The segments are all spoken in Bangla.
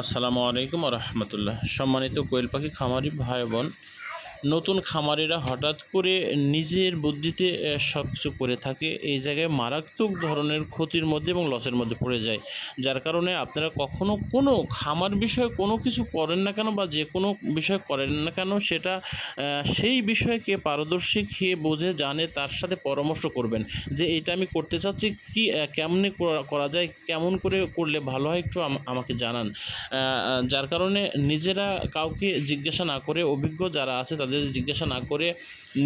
আসসালামু আলাইকুম রহমতুল্লাহ। সম্মানিত কোয়েল পাখি খামারি ভাই বোন নতুন খামারিরা হঠাৎ করে নিজের বুদ্ধিতে সব কিছু করে থাকে। এই জায়গায় মারাত্মক ধরনের ক্ষতির মধ্যে এবং লসের মধ্যে পড়ে যায়। যার কারণে আপনারা কখনো কোনো খামার বিষয়ে কোনো কিছু করেন না কেন বা যে কোনো বিষয় করেন না কেন, সেটা সেই বিষয়কে পারদর্শী খেয়ে বোঝে, জানে, তার সাথে পরামর্শ করবেন যে এটা আমি করতে চাচ্ছি কি কেমনে করা- যায়, কেমন করে করলে ভালো হয় একটু আমাকে জানান। যার কারণে নিজেরা কাউকে জিজ্ঞাসা না করে অভিজ্ঞ যারা আছে তাদের জিজ্ঞাসা না করে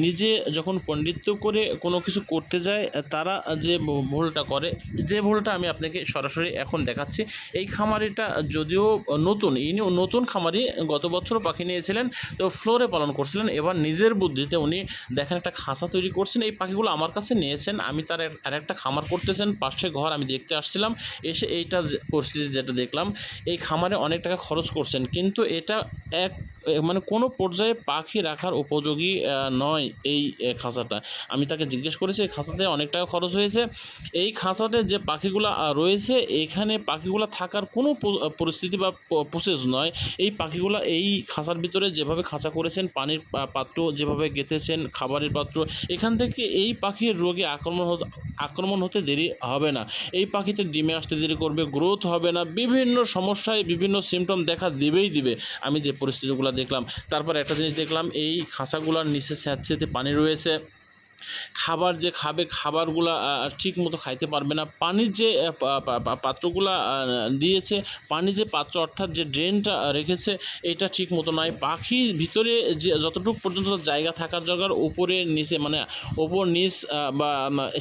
নিজে যখন পণ্ডিত্য করে কোনো কিছু করতে যায়, তারা যে ভুলটা করে, যে ভুলটা আমি আপনাকে সরাসরি এখন দেখাচ্ছি, এই খামারিটা যদিও নতুন, ইনি নতুন খামারি, গত বছর পাখি নিয়েছিলেন, তো ফ্লোরে পালন করছিলেন, এবার নিজের বুদ্ধিতে উনি দেখেন একটা খাঁচা তৈরি করছেন, এই পাখিগুলো আমার কাছে নিয়েছেন, আমি তার আর একটা খামার করতেছেন, পাশে ঘর আমি দেখতে আসছিলাম, এসে এইটা পরিস্থিতি যেটা দেখলাম, এই খামারে অনেক টাকা খরচ করছেন, কিন্তু এটা এক মানে কোনো পর্যায়ে পাখি রাখার উপযোগী নয় এই খাঁচাটা। আমি তাকে জিজ্ঞেস করেছি, এই খাঁচাতে অনেক টাকা খরচ হয়েছে। এই খাঁচাতে যে পাখিগুলো রয়েছে, এখানে পাখিগুলো থাকার কোনো পরিস্থিতি বা প্রসেস নয়। এই পাখিগুলো এই খাঁচার ভিতরে যেভাবে খাঁচা করেছেন, পানির পাত্র যেভাবে গেঁথেছেন, খাবারের পাত্র, এখান থেকে এই পাখির রোগে আক্রমণ আক্রমণ হতে দেরি হবে না। এই পাখিতে ডিমে আসতে দেরি করবে, গ্রোথ হবে না, বিভিন্ন সমস্যায় বিভিন্ন সিমটম দেখা দেবেই দিবে। আমি যে পরিস্থিতিগুলো দেখলাম, তারপর একটা জিনিস দেখলাম, এই খাঁচাগুলোর নিচে স্যাঁতসেতে পানি রয়েছে। খাবার যে খাবে, খাবারগুলা ঠিক মতো খাইতে পারবে না। পানির যে পাত্রগুলা দিয়েছে পানি যে পাত্র অর্থাৎ যে ড্রেনটা রেখেছে, এটা ঠিক মতো নয় পাখির ভিতরে যে, যতটুকু পর্যন্ত জায়গা থাকার জায়গার উপরে নিচে মানে ওপর নিচ বা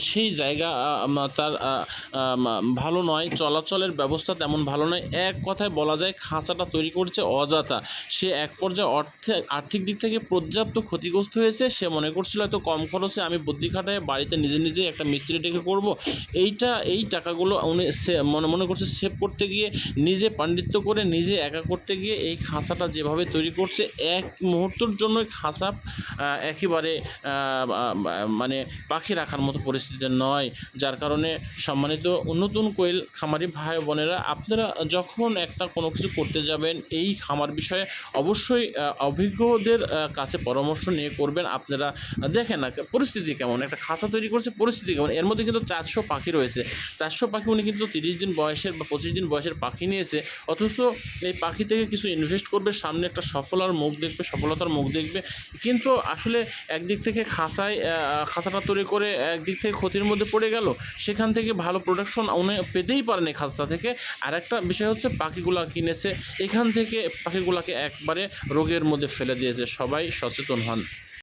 সেই জায়গা তার ভালো নয়। চলাচলের ব্যবস্থা তেমন ভালো নয়। এক কথায় বলা যায়, খাঁচাটা তৈরি করছে অযথা। সে এক পর্যায়ে অর্থে, আর্থিক দিক থেকে পর্যাপ্ত ক্ষতিগ্রস্ত হয়েছে। সে মনে করছিল হয়তো কম খরচে আমি বুদ্ধি খাটায় বাড়িতে নিজে নিজে একটা মিস্ত্রি ডেকে করব। এইটা, এই টাকাগুলো উনি মনে মনে করছে সেভ করতে গিয়ে, নিজে পাণ্ডিত্য করে নিজে একা করতে গিয়ে এই খাঁচাটা যেভাবে তৈরি করছে, এক মুহূর্তের জন্যই খাঁচা একেবারে মানে পাখি রাখার মতো পরিস্থিতি নয়। যার কারণে সম্মানিত নতুন কোয়েল খামারি ভাই বোনেরা, আপনারা যখন একটা কোনো কিছু করতে যাবেন, এই খামার বিষয়ে অবশ্যই অভিজ্ঞদের কাছে পরামর্শ নিয়ে করবেন। আপনারা দেখেন না, পরিস্থিতি কেমন? একটা খাঁচা তৈরি করছে, পরিস্থিতি কেমন? এর মধ্যে কিন্তু চারশো পাখি রয়েছে। চারশো পাখি উনি কিন্তু তিরিশ দিন বয়সের বা পঁচিশ দিন বয়সের পাখি নিয়েছে। অথচ এই পাখি থেকে কিছু ইনভেস্ট করবে, সামনে একটা সফলার মুখ দেখবে, সফলতার মুখ দেখবে। কিন্তু আসলে একদিক থেকে খাঁচায় খাঁচাটা তৈরি করে একদিক থেকে ক্ষতির মধ্যে পড়ে গেল। সেখান থেকে ভালো প্রোডাকশন উনি পেতেই পারেনি খাঁচা থেকে। আর একটা বিষয় হচ্ছে পাখিগুলা কিনেছে। এখান থেকে পাখিগুলাকে একবারে রোগের মধ্যে ফেলে দিয়েছে। সবাই সচেতন হন।